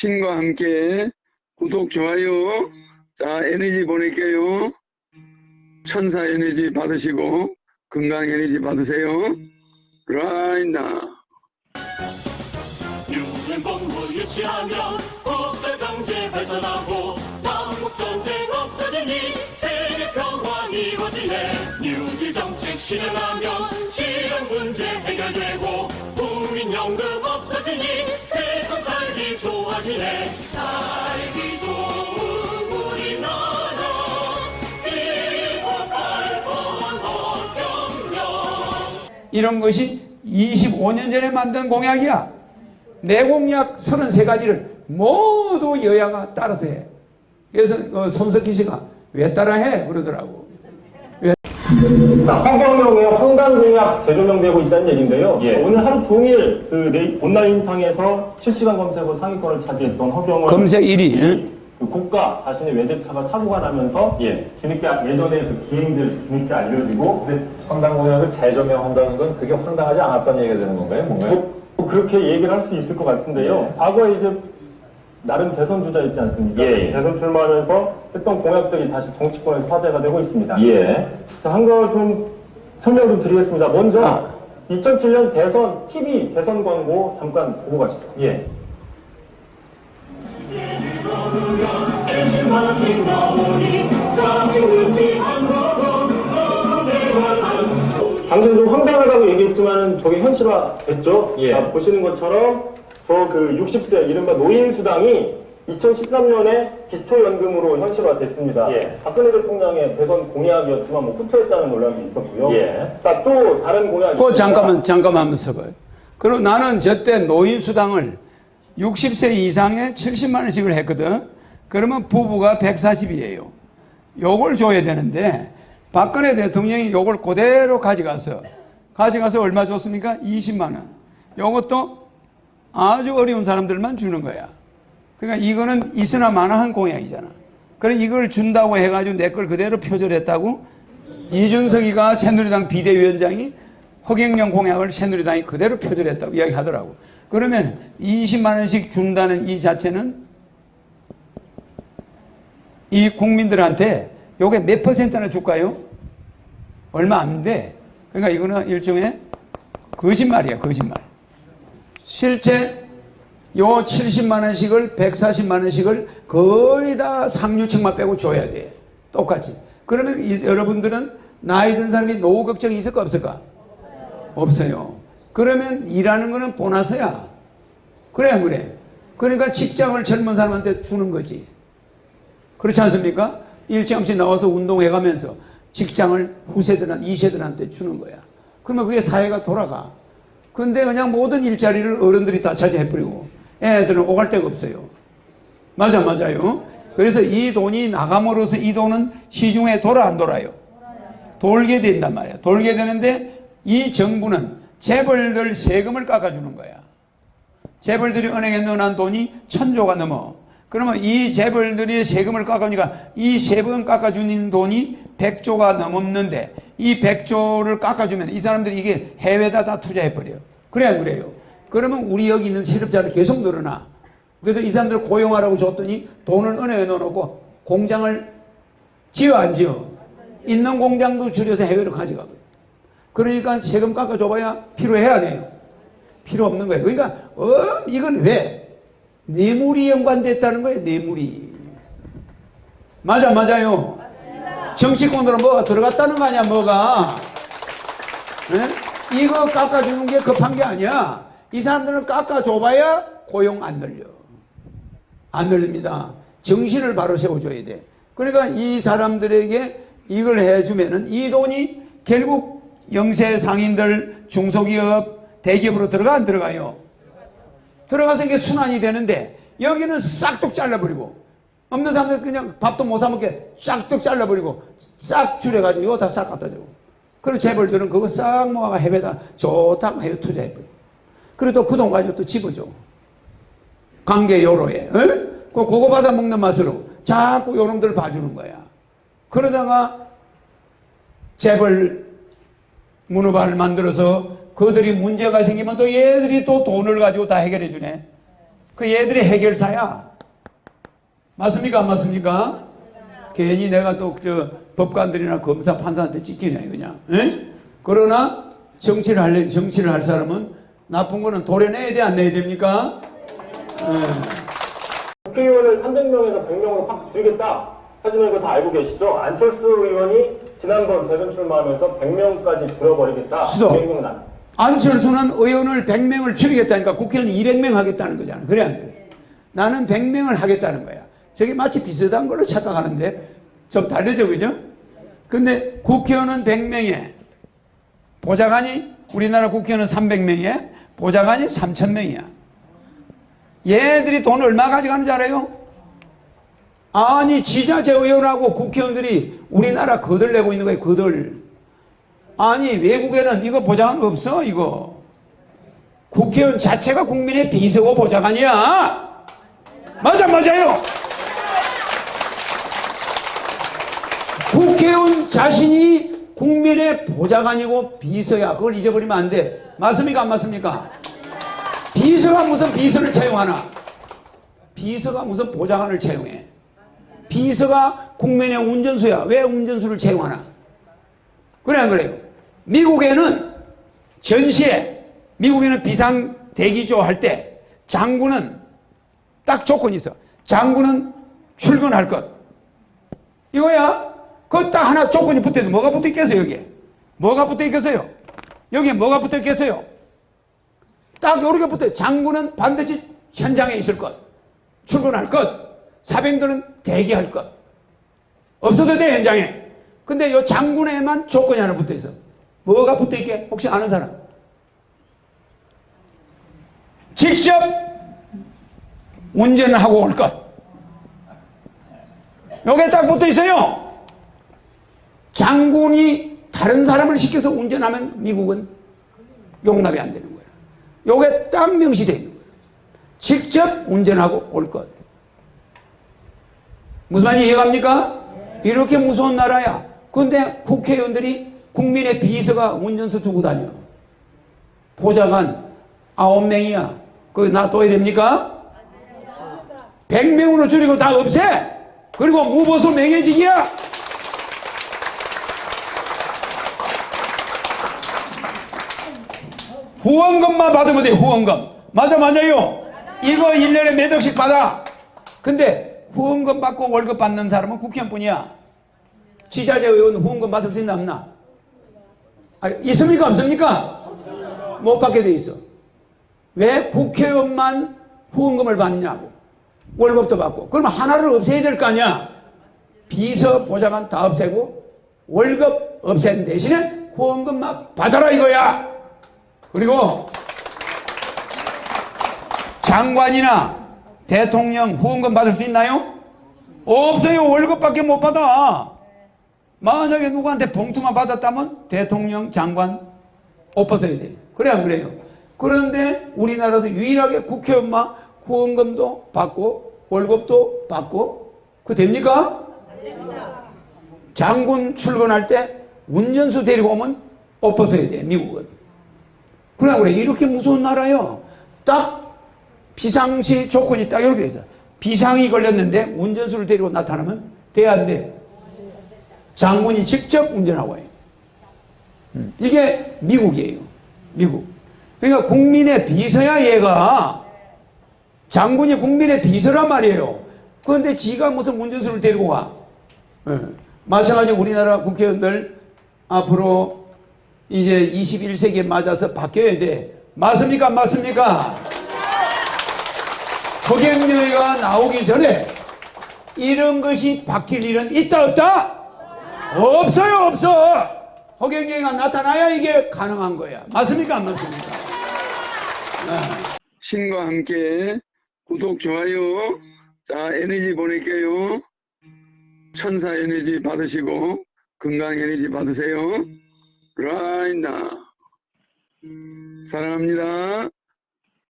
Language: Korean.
신과 함께 구독, 좋아요. 자, 에너지 보낼게요. 천사 에너지 받으시고 건강 에너지 받으세요. 뉴딜 정책 실현하면 실현 문제 해결되고 좋아지네 살기 좋은 우리나라 기호 8번 헌경령 이런 것이 25년 전에 만든 공약이야. 내 공약 33가지를 모두 여야가 따라서 해. 그래서 어, 손석희 씨가 왜 따라해? 그러더라고. 자, 허경영의 황당 공약 재조명되고 있다는 얘기인데요. 오늘 하루 종일 그 네이- 온라인상에서 실시간 검색어 상위권을 차지했던 허경영 검색 1위. 그 고가 자신의 외제차가 사고가 나면서 뒤늦게 아- 예전에 그 기행들 뒤늦게 알려지고 근데 황당 공약을 재조명한다는 건 그게 황당하지 않았다는 얘기가 되는 건가요? 뭔가요? 뭐, 뭐 그렇게 얘기를 할 수 있을 것 같은데요. 과거에 이제 나름 대선 주자였지 않습니까? 예, 예. 대선 출마하면서 했던 공약들이 다시 정치권에서 화제가 되고 있습니다. 예. 자, 한거 좀 설명 좀 드리겠습니다. 먼저 아. 2007년 대선 TV 대선 광고 잠깐 보고 가시죠. 예. 방금 좀 황당하다고 얘기했지만 저게 현실화 됐죠? 예. 자, 보시는 것처럼 저 그 60대 이른바 노인수당이 2013년에 기초연금으로 현실화 됐습니다. 예. 박근혜 대통령의 대선 공약이었지만 뭐 후퇴했다는 논란도 있었고요. 예. 자, 또 다른 공약이 그 잠깐만 잠깐만 한번 서봐요. 그리고 나는 저때 노인수당을 60세 이상에 70만 원씩을 했거든. 그러면 부부가 140이에요. 요걸 줘야 되는데 박근혜 대통령이 요걸 그대로 가져가서 가져가서 얼마 줬습니까? 20만 원. 요것도 아주 어려운 사람들만 주는 거야. 그러니까 이거는 있으나 마나한 공약이잖아. 그래 이걸 준다고 해가지고 내 걸 그대로 표절했다고 이준석이가 새누리당 비대위원장이 허경영 공약을 새누리당이 그대로 표절했다고 이야기하더라고. 그러면 20만 원씩 준다는 이 자체는 이 국민들한테 요게 몇 퍼센트나 줄까요? 얼마 안 돼. 그러니까 이거는 일종의 거짓말이야, 거짓말. 실제 요 70만 원씩을 140만 원씩을 거의 다 상류층만 빼고 줘야 돼. 똑같이. 그러면 이- 여러분들은 나이 든 사람이 노후 걱정이 있을까 없을까? 없어요. 그러면 일하는 거는 보너스야. 그래 안 그래? 그러니까 직장을 젊은 사람한테 주는 거지. 그렇지 않습니까? 일찌감치 나와서 운동해 가면서 직장을 후세들한, 이세들한테 주는 거야. 그러면 그게 사회가 돌아가. 근데 그냥 모든 일자리를 어른들이 다 차지해버리고 애들은 오갈 데가 없어요. 맞아, 맞아요. 그래서 이 돈이 나감으로써 이 돈은 시중에 돌아 안 돌아요? 돌게 된단 말이야. 돌게 되는데 이 정부는 재벌들 세금을 깎아주는 거야. 재벌들이 은행에 넣어놓은 돈이 천조가 넘어. 그러면 이 재벌들이 세금을 깎아주니까 이 세금 깎아주는 돈이 100조가 넘었는데 이 100조를 깎아주면 이 사람들이 이게 해외에다 다 투자해버려요. 그래, 안 그래요? 그러면 우리 여기 있는 실업자는 계속 늘어나. 그래서 이 사람들을 고용하라고 줬더니 돈을 은행에 넣어놓고 공장을 지어 안 지어? 있는 공장도 줄여서 해외로 가져가거든. 그러니까 세금 깎아줘봐야 필요해야 돼요. 필요 없는 거예요. 그러니까 어 이건 왜 뇌물이 연관됐다는 거예요. 뇌물이 맞아 맞아요. 정치권으로 뭐가 들어갔다는 거 아니야 뭐가 예? 이거 깎아주는 게 급한 게 아니야. 이 사람들은 깎아줘봐야 고용 안 늘려. 안 늘립니다. 정신을 바로 세워줘야 돼. 그러니까 이 사람들에게 이걸 해주면은 이 돈이 결국 영세 상인들, 중소기업, 대기업으로 들어가 안 들어가요? 들어가서 이게 순환이 되는데 여기는 싹둑 잘라버리고 없는 사람들 그냥 밥도 못 사먹게 싹둑 잘라버리고 싹 줄여가지고 이거 다 싹 갖다 주고. 그럼 재벌들은 그거 싹 모아가 해외다 좋다고 해외 투자해버리고. 또그돈 가지고 또 집어줘. 관계 요로에 어? 그 그거 받아 먹는 맛으로 자꾸 요놈들 봐주는 거야. 그러다가 재벌 문어발을 만들어서 그들이 문제가 생기면 또 얘들이 또 돈을 가지고 다 해결해 주네 그 얘들이 해결사야. 맞습니까? 안 맞습니까? 괜히 내가 또 저 법관들이나 검사 판사한테 찍히네 그냥. 에? 그러나 정치를 할 정치를 할 사람은 나쁜 거는 도려내야 돼 안 내야 됩니까? 국회의원을 300명에서 100명으로 확 줄이겠다. 하지만 이거 다 알고 계시죠? 안철수 의원이 지난번 대선 출마하면서 100명까지 줄여버리겠다. 수도. 200명은 안. 안철수는 의원을 100명을 줄이겠다니까 국회의원 200명 하겠다는 거잖아. 그래 안 그래? 나는 100명을 하겠다는 거야. 저게 마치 비슷한 걸로 착각하는데 좀 다르죠, 그죠? 근데 국회의원은 100명에 보좌관이 우리나라 국회의원은 300명에 보좌관이 3,000명이야. 얘들이 돈 얼마 가져가는지 알아요? 아니 지자체 의원하고 국회의원들이 우리나라 거들 내고 있는 거예요, 거들. 아니 외국에는 이거 보장은 없어 이거. 국회의원 자체가 국민의 비서고 보좌관이야. 맞아 맞아요. 국회의원 자신이 국민의 보좌관이고 비서야. 그걸 잊어버리면 안 돼. 맞습니까 안 맞습니까? 비서가 무슨 비서를 채용하나? 비서가 무슨 보좌관을 채용해? 비서가 국민의 운전수야. 왜 운전수를 채용하나? 그래 안 그래요? 미국에는 전시에 미국에는 비상 대기조 할 때 장군은 딱 조건이 있어. 장군은 출근할 것. 이거야. 그 딱 하나 조건이 붙어 있어. 뭐가 붙어 있겠어요, 여기에? 뭐가 붙어 있겠어요? 여기에 뭐가 붙어 있겠어요? 딱 요렇게 붙어. 장군은 반드시 현장에 있을 것. 출근할 것. 사병들은 대기할 것. 없어도 돼, 현장에. 근데 요 장군에만 조건이 하나 붙어 있어. 뭐가 붙어 있게? 혹시 아는 사람? 직접 운전하고 올 것. 요게 딱 붙어 있어요. 장군이 다른 사람을 시켜서 운전하면 미국은 용납이 안 되는 거예요. 요게 딱 명시되어 있는 거예요. 직접 운전하고 올 것. 무슨 말인지 이해갑니까? 이렇게 무서운 나라야. 근데 국회의원들이 국민의 비서가 운전수 두고 다녀. 보좌관 아홉 명이야. 거기 놔둬야 됩니까? 백 명으로 줄이고 다 없애. 그리고 무보수 명예직이야. 후원금만 받으면 돼, 후원금. 맞아, 맞아요. 이거 1년에 몇 억씩 받아. 근데 후원금 받고 월급 받는 사람은 국회의원 뿐이야. 지자체 의원 후원금 받을 수 있나 없나? 아, 있습니까 없습니까? 못 받게 돼 있어. 왜 국회의원만 후원금을 받냐고. 월급도 받고. 그러면 하나를 없애야 될 거 아니야. 비서 보좌관 다 없애고 월급 없앤 대신에 후원금만 받아라 이거야. 그리고 장관이나 대통령 후원금 받을 수 있나요? 없어요. 월급밖에 못 받아. 만약에 누구한테 봉투만 받았다면 대통령, 장관 옷 벗어야 돼. 그래 안 그래요? 그런데 우리나라에서 유일하게 국회의원만 후원금도 받고 월급도 받고 그 됩니까? 장군 출근할 때 운전수 데리고 오면 옷 벗어야 돼. 미국은. 그래 안 그래? 이렇게 무서운 나라요. 딱 비상시 조건이 딱 이렇게 돼 있어. 비상이 걸렸는데 운전수를 데리고 나타나면 돼야 안 돼. 장군이 직접 운전하고 와요. 음, 이게 미국이에요. 미국. 그러니까 국민의 비서야 얘가. 장군이 국민의 비서란 말이에요. 그런데 지가 무슨 운전수를 데리고 가. 예. 마찬가지로 우리나라 국회의원들 앞으로 이제 21세기에 맞아서 바뀌어야 돼. 맞습니까? 안 맞습니까? 허경영이가 나오기 전에 이런 것이 바뀔 일은 있다 없다? 없어요 없어. 허경영이가 나타나야 이게 가능한 거야. 맞습니까? 안 맞습니까? 신과 함께 구독, 좋아요. 자, 에너지 보낼게요. 천사 에너지 받으시고, 건강 에너지 받으세요. 라이나. 사랑합니다.